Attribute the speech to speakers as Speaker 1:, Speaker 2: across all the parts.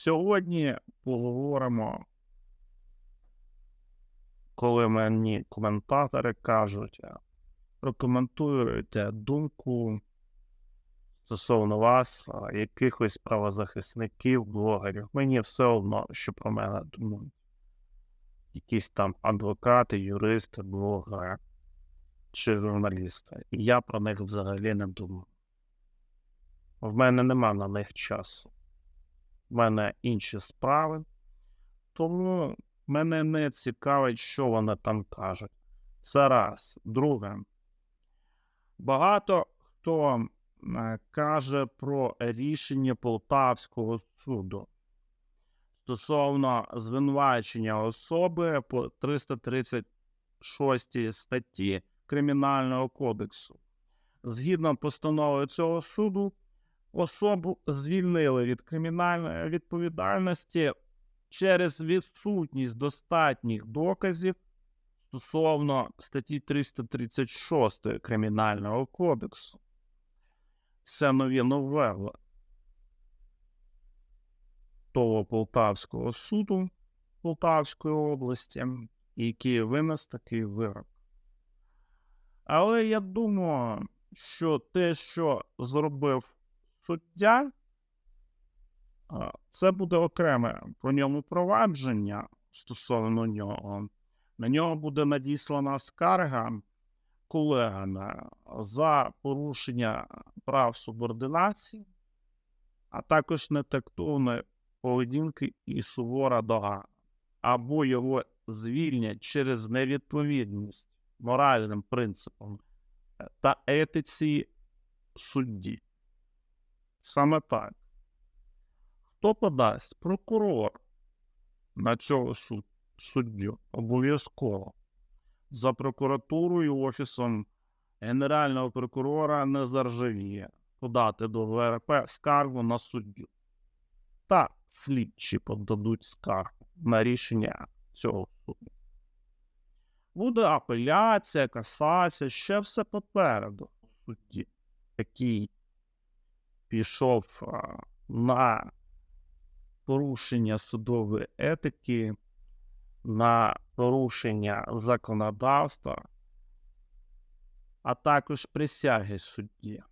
Speaker 1: Сьогодні поговоримо, коли мені коментатори кажуть, е, прокоментуйте думку стосовно вас, якихось правозахисників, блогерів. Мені все одно, що про мене думають. Якісь там адвокати, юристи, блогери чи журналісти. І я про них взагалі не думаю. В мене нема на них часу. В мене інші справи, тому мене не цікавить, що вони там кажуть. Це раз. Друге. Багато хто е, каже про рішення Полтавського суду стосовно звинувачення особи по 336 статті Кримінального кодексу. Згідно постанови цього суду, особу звільнили від кримінальної відповідальності через відсутність достатніх доказів стосовно статті 336 Кримінального кодексу. Це нові новели того Полтавського суду Полтавської області, який винес такий вирок. Але я думаю, що те, що зробив суддя, це буде окреме по ньому провадження стосовно нього. На нього буде надіслана скарга колегами за порушення прав субординації, а також нетактовної поведінки і сувора дога, або його звільнять через невідповідність моральним принципам та етиці судді. Саме так. Хто подасть прокурор на цього суд, суддю обов'язково за прокуратурою офісом Генерального прокурора не заржавіє подати до ВРП скаргу на суддю. Та слідчі подадуть скаргу на рішення цього суду. Буде апеляція, касація, ще все попереду судді, який пішов на порушення судової етики, на порушення законодавства, а також присяги судді.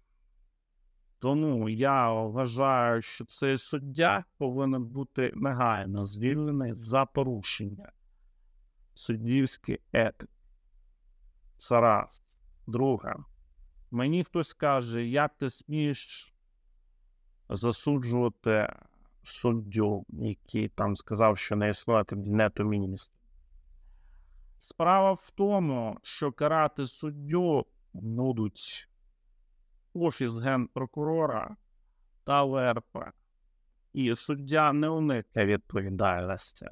Speaker 1: Тому я вважаю, що цей суддя повинен бути негайно звільнений за порушення суддівської етики. Це раз. Друге. Мені хтось каже, як ти смієш засуджувати суддю, який там сказав, що не існує кабінету міністрів. Справа в тому, що карати суддю будуть Офіс генпрокурора та ВРП. І суддя не уникне відповідальності.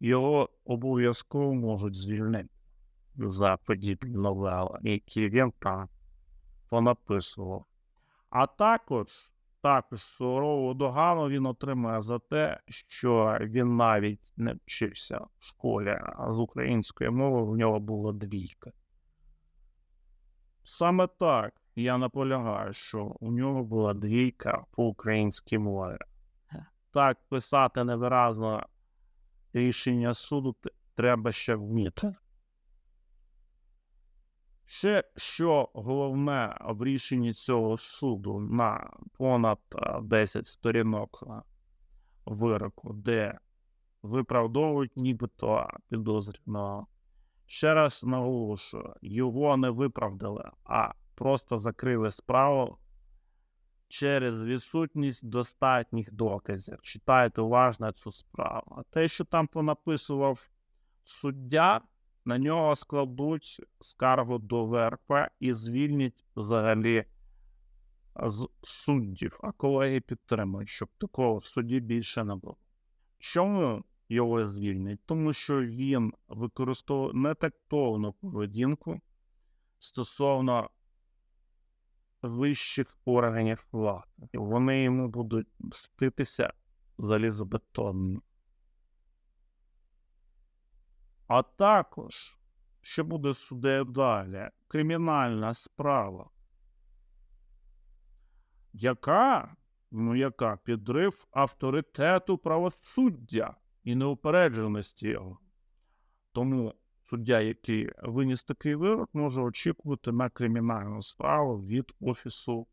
Speaker 1: Його обов'язково можуть звільнити за подібні новели, які він там понаписував. А також також сурову догану він отримає за те, що він навіть не вчився в школі а з української мови, в нього була двійка. Саме так я наполягаю, що у нього була двійка по українській мові. Так писати невиразно рішення суду треба ще вміти. Ще що головне в рішенні цього суду на понад е, 10 сторінок е, вироку, де виправдовують нібито підозрюваного. Ще раз наголошую, його не виправдали, а просто закрили справу через відсутність достатніх доказів. Читайте уважно цю справу. А те, що там понаписував суддя, на нього складуть скаргу до ВРП і звільнять взагалі з суддів. А колеги підтримують, щоб такого в суді більше не було. Чому його звільнять? Тому що він використовує нетактовну поведінку стосовно вищих органів влади. Вони йому будуть мститися залізобетонно. А також, що буде судею далі, кримінальна справа, яка Ну, яка підрив авторитету правосуддя і неупередженості його. Тому суддя, який виніс такий вирок, може очікувати на кримінальну справу від Офісу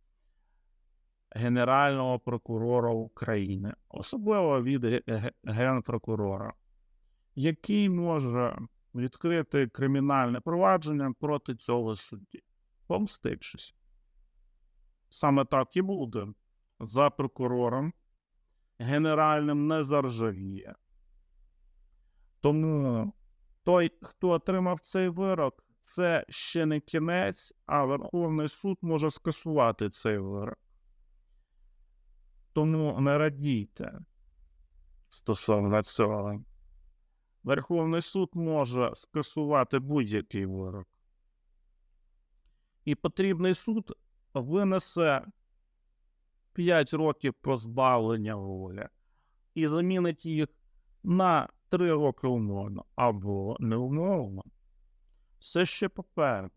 Speaker 1: Генерального прокурора України, особливо від ге- ге- генпрокурора, який може відкрити кримінальне провадження проти цього судді, помстившись. Саме так і буде. За прокурором генеральним не заржавіє. Тому той, хто отримав цей вирок, це ще не кінець, а Верховний суд може скасувати цей вирок. Тому не радійте стосовно цього. Верховний суд може скасувати будь-який вирок. І потрібний суд винесе 5 років позбавлення волі і замінить їх на 3 роки умовно або неумовно. Все ще попереду.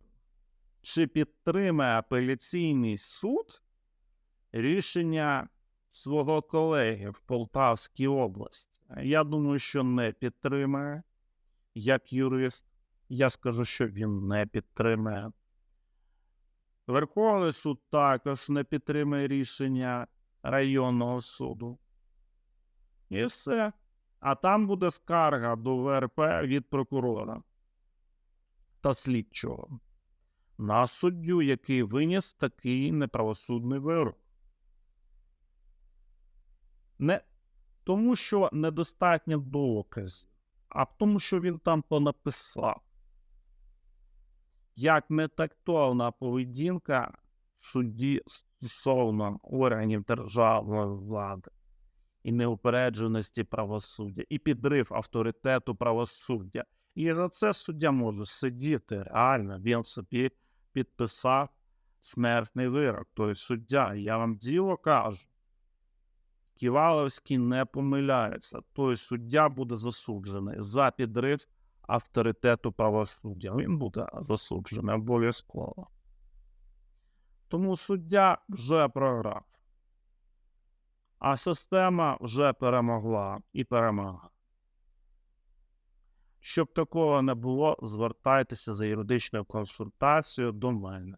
Speaker 1: Чи підтримає апеляційний суд рішення свого колеги в Полтавській області? Я думаю, що не підтримає. Як юрист, я скажу, що він не підтримає. Верховний суд також не підтримує рішення районного суду. І все. А там буде скарга до ВРП від прокурора та слідчого на суддю, який виніс такий неправосудний вирок. Не тому, що недостатньо доказів, а тому, що він там понаписав. Як нетактовна поведінка судді стосовно органів державної влади і неупередженості правосуддя, і підрив авторитету правосуддя. І за це суддя може сидіти реально. Він собі підписав смертний вирок. Тобто суддя, я вам діло кажу. Ківаловський не помиляється. Той суддя буде засуджений за підрив авторитету правосуддя. Він буде засуджений обов'язково. Тому суддя вже програв. А система вже перемогла і перемагає. Щоб такого не було, звертайтеся за юридичною консультацією до мене.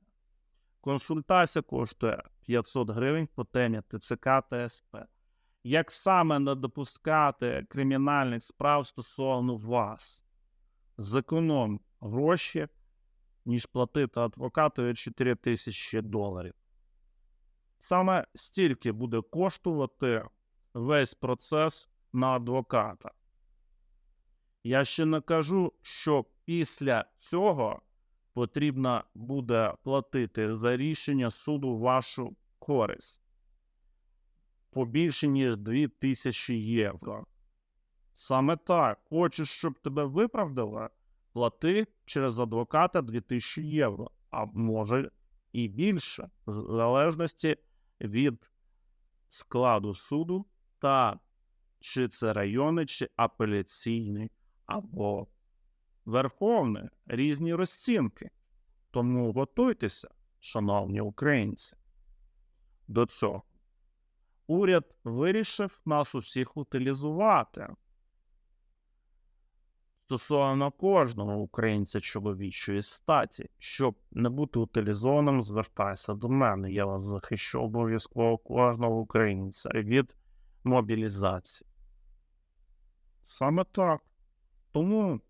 Speaker 1: Консультація коштує 500 гривень по темі ТЦК та СП. Як саме не допускати кримінальних справ стосовно вас? Зеконом гроші, ніж платити адвокатові 4 тисячі доларів. Саме стільки буде коштувати весь процес на адвоката. Я ще не кажу, що після цього потрібно буде платити за рішення суду вашу користь побільше, ніж 2000 євро. Саме так, хочеш, щоб тебе виправдали, плати через адвоката 2000 євро, а може і більше, в залежності від складу суду та чи це районний, чи апеляційний, або верховний різні розцінки. Тому готуйтеся, шановні українці, до цього. Уряд вирішив нас усіх утилізувати. Стосовно кожного українця чоловічої статі, щоб не бути утилізованим, звертайся до мене. Я вас захищу обов'язково кожного українця від мобілізації. Саме так. Тому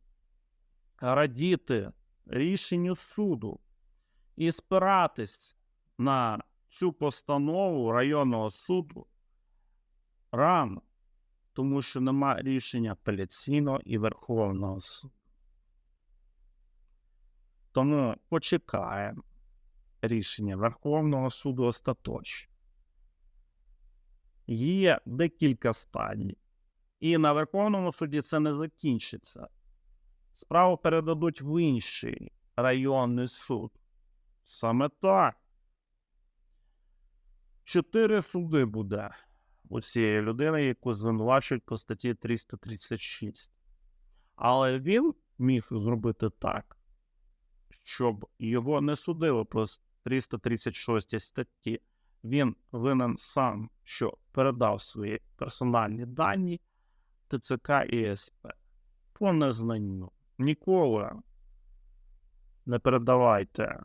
Speaker 1: радіти рішенню суду і спиратись на цю постанову районного суду рано, тому що нема рішення апеляційного і Верховного суду. Тому почекаємо рішення Верховного суду остаточно. Є декілька стадій. І на Верховному суді це не закінчиться. Справу передадуть в інший районний суд. Саме так. Чотири суди буде у цієї людини, яку звинувачують по статті 336. Але він міг зробити так, щоб його не судили по 336 статті. він винен сам, що передав свої персональні дані ТЦК і СП по незнанню. Ніколи не передавайте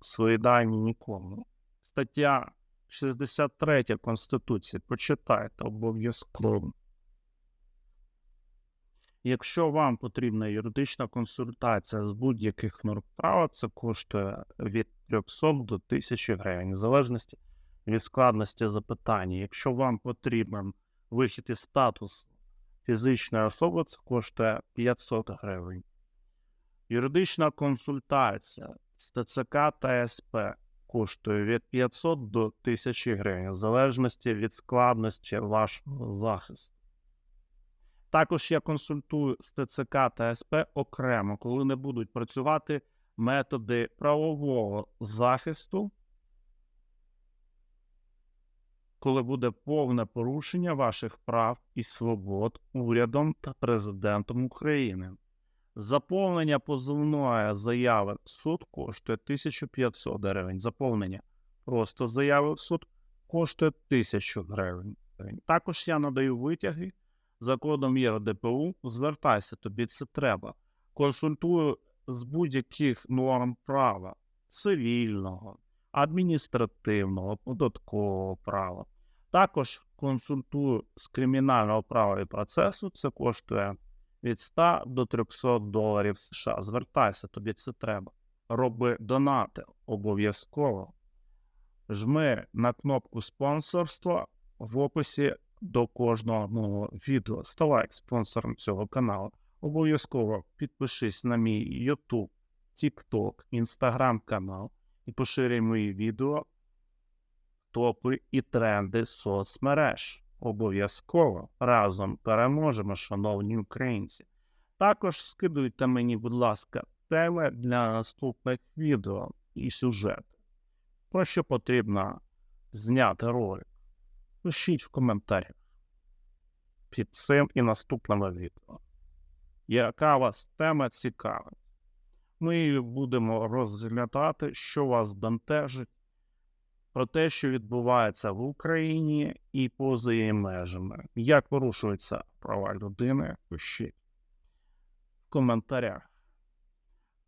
Speaker 1: свої дані нікому. Стаття 63 Конституції. Почитайте обов'язково. Якщо вам потрібна юридична консультація з будь-яких норм права, це коштує від 300 до 1000 гривень, в залежності від складності запитання. Якщо вам потрібен вихід із статусу фізичної особи, це коштує 500 гривень. Юридична консультація з ТЦК та СП коштує від 500 до 1000 гривень, в залежності від складності вашого захисту. Також я консультую з ТЦК та СП окремо, коли не будуть працювати методи правового захисту, коли буде повне порушення ваших прав і свобод урядом та президентом України. Заповнення позовної заяви в суд коштує 1500 гривень. Заповнення просто заяви в суд коштує 1000 гривень. Також я надаю витяги за кодом ЄРДПУ. Звертайся, тобі це треба. Консультую з будь-яких норм права цивільного, адміністративного, податкового права. Також консультую з кримінального права і процесу. Це коштує від 100 до 300 доларів США. Звертайся, тобі це треба. Роби донати обов'язково. Жми на кнопку спонсорства в описі до кожного відео. Ставай спонсором цього каналу. Обов'язково підпишись на мій YouTube, TikTok, Instagram канал і поширюй мої відео, топи і тренди соцмереж. Обов'язково разом переможемо, шановні українці. Також скидуйте мені, будь ласка, теми для наступних відео і сюжети. Про що потрібно зняти ролик? Пишіть в коментарях під цим і наступними відео. Яка вас тема цікавить? Ми будемо розглядати, що вас бентежить, про те, що відбувається в Україні і поза її межами. Як порушуються права людини, пишіть в коментарях.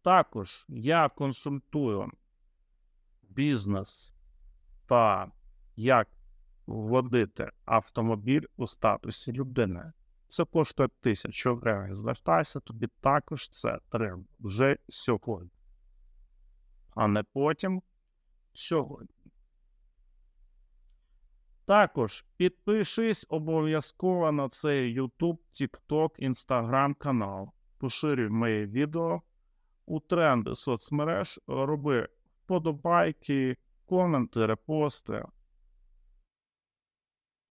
Speaker 1: Також я консультую бізнес та як вводити автомобіль у статусі людини. Це коштує тисячу гривень. Звертайся, тобі також це треба вже сьогодні, а не потім сьогодні. Також підпишись обов'язково на цей YouTube, TikTok, Instagram канал. Поширюй моє відео у тренди соцмереж, роби вподобайки, коменти, репости.